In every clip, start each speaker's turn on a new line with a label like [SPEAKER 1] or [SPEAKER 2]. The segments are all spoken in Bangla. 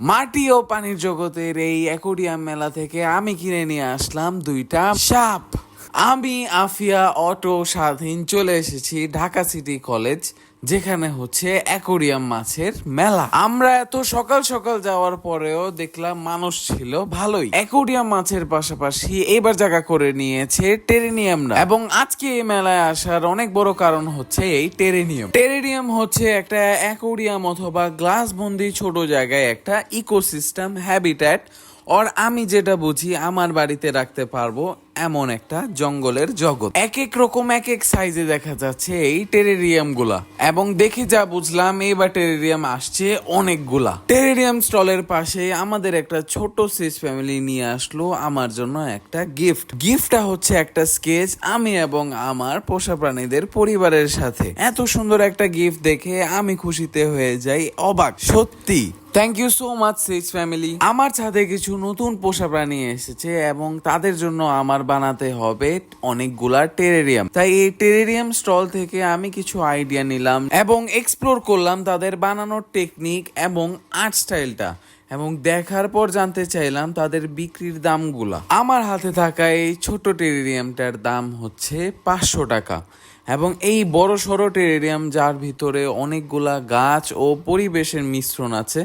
[SPEAKER 1] মাটি ও পানির জগতের এই অ্যাকোডিয়াম মেলা থেকে আমি কিনে নিয়ে আসলাম দুইটা সাপ। আমি আফিয়া অটো স্বাধীন চলে এসেছি ঢাকা সিটি কলেজ, যেখানে হচ্ছে অ্যাকোরিয়াম মাছের মেলা। আমরা এত সকাল সকাল যাওয়ার পরেও দেখলাম মানুষ ছিল ভালোই। অ্যাকোরিয়াম মাছের পাশাপাশি এবার জায়গা করে নিয়েছে টেরেনিয়ামরা। এবং আজকে এই মেলায় আসার অনেক বড় কারণ হচ্ছে এই টেরেনিয়াম। টেরেনিয়াম হচ্ছে একটা অ্যাকোরিয়াম অথবা গ্লাস বন্দি ছোট জায়গায় একটা ইকোসিস্টেম, হ্যাবিট্যাট ওর আমি যেটা বুঝি আমার বাড়িতে রাখতে পারব এমন একটা জঙ্গলের জগৎ। এক এক রকম এক এক সাইজে দেখা যাচ্ছে এই টেরেরিয়ামগুলা। এবং দেখে যা বুঝলাম, এবার টেরেরিয়াম আসছে অনেকগুলা। টেরেরিয়াম স্টলের পাশে আমাদের একটা ছোট সিস ফ্যামিলি নিয়ে আসলো আমার জন্য একটা গিফট গিফটটা হচ্ছে একটা স্কেচ আমি এবং আমার পোষা প্রাণীদের পরিবারের সাথে। এত সুন্দর একটা গিফট দেখে আমি খুশিতে হয়ে যাই, অবাক। সত্যি thank you so much six family আমার ছাদে কিছু নতুন পোষা প্রাণী এসেছে এবং তাদের জন্য আমার বানাতে হবে অনেকগুলা টেরেরিয়াম। তাই এই টেরেরিয়াম স্টল থেকে আমি কিছু আইডিয়া নিলাম এবং এক্সপ্লোর করলাম তাদের বানানোর টেকনিক এবং আর্ট স্টাইলটা এবং দেখার পর জানতে চাইলাম তাদের বিক্রির দামগুলা। আমার হাতে থাকা এই ছোট টেরেরিয়ামটার দাম হচ্ছে পাঁচশো টাকা। এবং এই বড় সড়ো টেরেরিয়াম যার ভিতরে অনেকগুলা গাছ ও পরিবেশের মিশ্রণ আছে,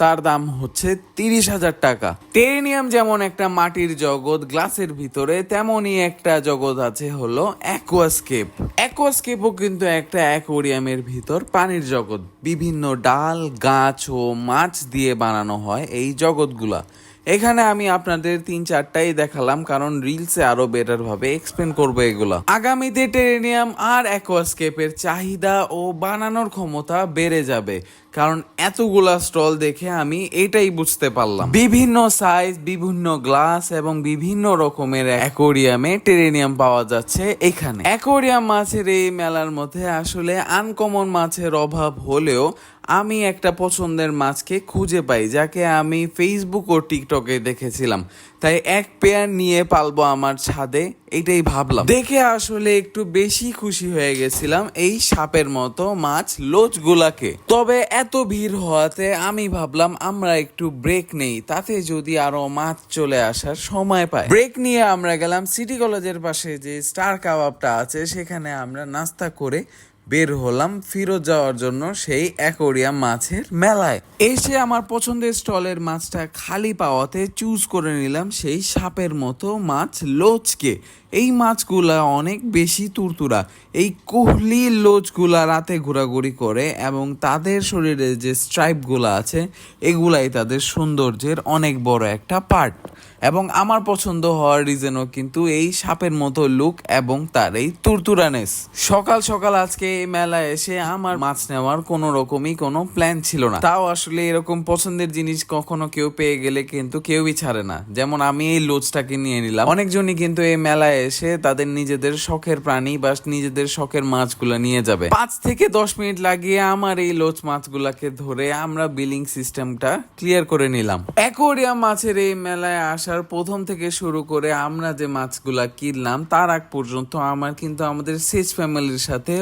[SPEAKER 1] তার দাম হচ্ছে তিরিশ হাজার টাকা। টেরেনিয়াম যেমন একটা মাটির জগৎ গ্লাসের ভিতরে, তেমনই একটা জগৎ আছে হলো অ্যাকোয়াস্কেপ। অ্যাকোয়াস্কেপও কিন্তু একটা অ্যাকোরিয়ামের ভিতর পানির জগৎ। বিভিন্ন ডাল, গাছ ও মাছ দিয়ে বানানো হয় এই জগৎগুলা। এখানে আমি আপনাদের তিন চারটাই দেখালাম, কারণ রিলসে আরও বেটার ভাবে এক্সপ্লেন করব এগুলো। আগামীতে টেরেনিয়াম আর অ্যাকোয়াস্কেপের চাহিদা ও বানানোর ক্ষমতা বেড়ে যাবে, কারণ এতগুলা স্টল দেখে আমি এটাই বুঝতে পারলাম। বিভিন্ন সাইজ বিভিন্ন গ্লাস এবং বিভিন্ন রকমের অ্যাকোরিয়ামে টেরেনিয়াম পাওয়া যাচ্ছে এখানে। অ্যাকোরিয়াম মাছের এই মেলার মধ্যে আসলে আনকমন মাছের অভাব হলেও আমি একটা পছন্দের মাছকে খুঁজে পাই, যাকে আমি ফেসবুক ও টিকটকে দেখেছিলাম। তাই এক পেয়ার নিয়ে পালবো আমার ছাদে, এটাই ভাবলাম। দেখে আসলে একটু বেশি খুশি হয়ে গেছিলাম এই সাপের মতো মাছ লোচগুলাকে। তবে এত ভিড় হওয়াতে আমি ভাবলাম, আমরা একটু ব্রেক নেই, তাতে যদি আরও মাছ চলে আসার সময় পাই। ব্রেক নিয়ে আমরা গেলাম সিটি কলেজের পাশে যে স্টার কাবাবটা আছে, সেখানে আমরা নাস্তা করে বের হলাম ফিরত যাওয়ার জন্য সেই অ্যাকোরিয়াম মাছের মেলায়। এসে আমার পছন্দের স্টলের মাছটা খালি পাওয়াতে চুজ করে নিলাম সেই সাপের মতো মাছ লোচকে। এই মাছগুলা অনেক বেশি তুরতুরা। এই কোহলি লোচগুলা রাতে ঘোরাঘুরি করে এবং তাদের শরীরে যে স্ট্রাইপগুলো আছে, এগুলাই তাদের সৌন্দর্যের অনেক বড় একটা পার্ট এবং আমার পছন্দ হওয়ার রিজনও কিন্তু এই সাপের মতো লুক এবং তার এই তুরতুরানেস। সকাল সকাল আজকে এই মেলায় এসে আমার মাছ নেওয়ার কোনো রকমই কোনো প্ল্যান ছিল না। তাও আসলে এরকম পছন্দের জিনিস কখনো কেউ পেয়ে গেলে কিন্তু কেউই ছাড়ে না। যেমন আমি এই লোচটাকে নিয়ে নিলাম। অনেকজনই কিন্তু এই মেলায় এসে তাদের নিজেদের শখের প্রাণী বা নিজেদের শখের মাছগুলা নিয়ে যাবে। পাঁচ থেকে দশ মিনিট লাগিয়ে আমার এই লোচ মাছগুলাকে ধরে আমরা বিলিং সিস্টেমটা ক্লিয়ার করে নিলাম। অ্যাকোরিয়াম মাছের এই মেলায় আসার প্রথম থেকে শুরু করে আমরা যে মাছগুলা কিনলাম, তার আগ পর্যন্ত আমার কিন্তু আমাদের সেজ ফ্যামিলির সাথে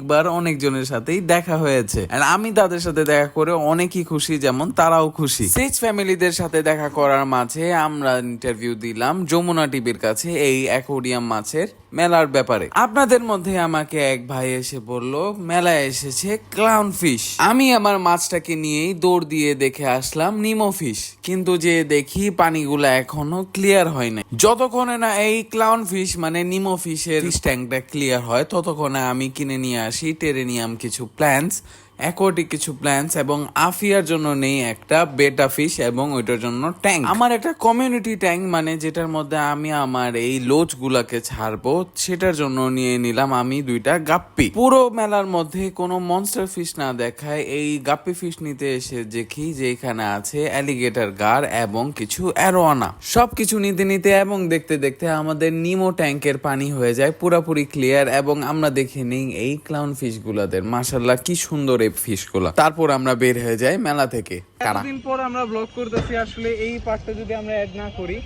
[SPEAKER 1] অনেকবার অনেকজনের সাথেই দেখা হয়েছে। আমি তাদের সাথে দেখা করে অনেকই খুশি, যেমন তারাও খুশি। সেজ ফ্যামিলিদের সাথে দেখা করার মাঝে আমরা ইন্টারভিউ দিলাম যমুনা টিভির কাছে এই অ্যাকোরিয়াম মাছের মেলার ব্যাপারে। আপনাদের মধ্যে আমাকে এক ভাই এসে বলল, মেলায় এসেছে ক্লাউন ফিশ আমি আমার মাছটাকে নিয়েই দৌড় দিয়ে দেখে আসলাম নিমো ফিশ কিন্তু যে দেখি পানিগুলো এখনও ক্লিয়ার হয় না যতক্ষণে না এই ক্লাউন ফিশ মানে নিমো ফিশের ফিশ ট্যাঙ্কটা ক্লিয়ার হয়, ততক্ষণে আমি কিনে নিয়ে আসি টেরেনিয়াম কিছু প্ল্যান্টস অ্যাকোয়াটিক কিছু প্ল্যান্টস এবং আফিয়ার জন্য নেই একটা বেটা ফিশ এবং ওইটার জন্য ট্যাঙ্ক। আমার একটা কমিউনিটি ট্যাঙ্ক মানে যেটার মধ্যে আমি আমার এই লোচ গুলাকে ছাড়বো, সেটার জন্য নিয়ে নিলাম আমি দুইটা গাপ্পি। পুরো মেলার মধ্যে কোনো মনস্টার ফিশ না দেখায়, এই গাপ্পি ফিশ নিতে এসে দেখি যে এখানে আছে অ্যালিগেটার গার এবং কিছু অ্যারোয়ানা সবকিছু নিতে নিতে এবং দেখতে দেখতে আমাদের নিমো ট্যাঙ্কের পানি হয়ে যায় পুরাপুরি ক্লিয়ার এবং আমরা দেখে নিই এই ক্লাউন ফিশ গুলাদের। মাসাল্লাহ কি সুন্দর এই ফিশগুলা তারপর আমরা বের হয়ে যাই মেলা থেকে। কারা?
[SPEAKER 2] পর আমরা ব্লগ করতেছি, আসলে এই পার্টটা যদি আমরা অ্যাড না করি,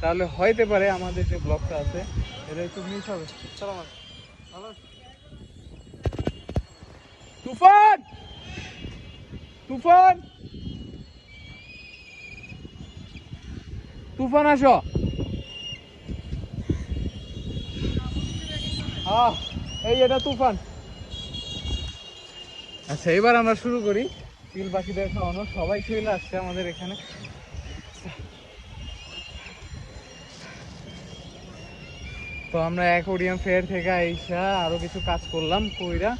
[SPEAKER 2] তাহলে হইতে পারে আমাদের যে ব্লগটা আছে, এটা একটু মিস হবে। চলো ভালো তুফান! তুফান! তুফান, আসো। এই এটা তুফান। আচ্ছা এবার আমরা শুরু করি। চিল পাখিদের খাওয়ানো। সবাই চলে আসছে আমাদের এখানে। তো আমরা অ্যাকোরিয়াম ফেয়ার থেকে আইসা আরও কিছু কাজ করলাম, কইরা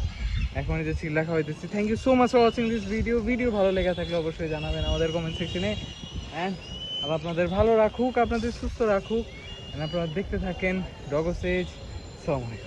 [SPEAKER 2] এখন এই যে চিল্লা খাওয়াইতেছি। Thank you so much for watching this video video ভালো লেগে থাকলে অবশ্যই জানাবেন আমাদের কমেন্ট সেকশনে অ্যান্ড আপনাদের ভালো রাখুক, আপনাদের সুস্থ রাখুক। আপনারা দেখতে থাকেন। ডগোসেজ সময়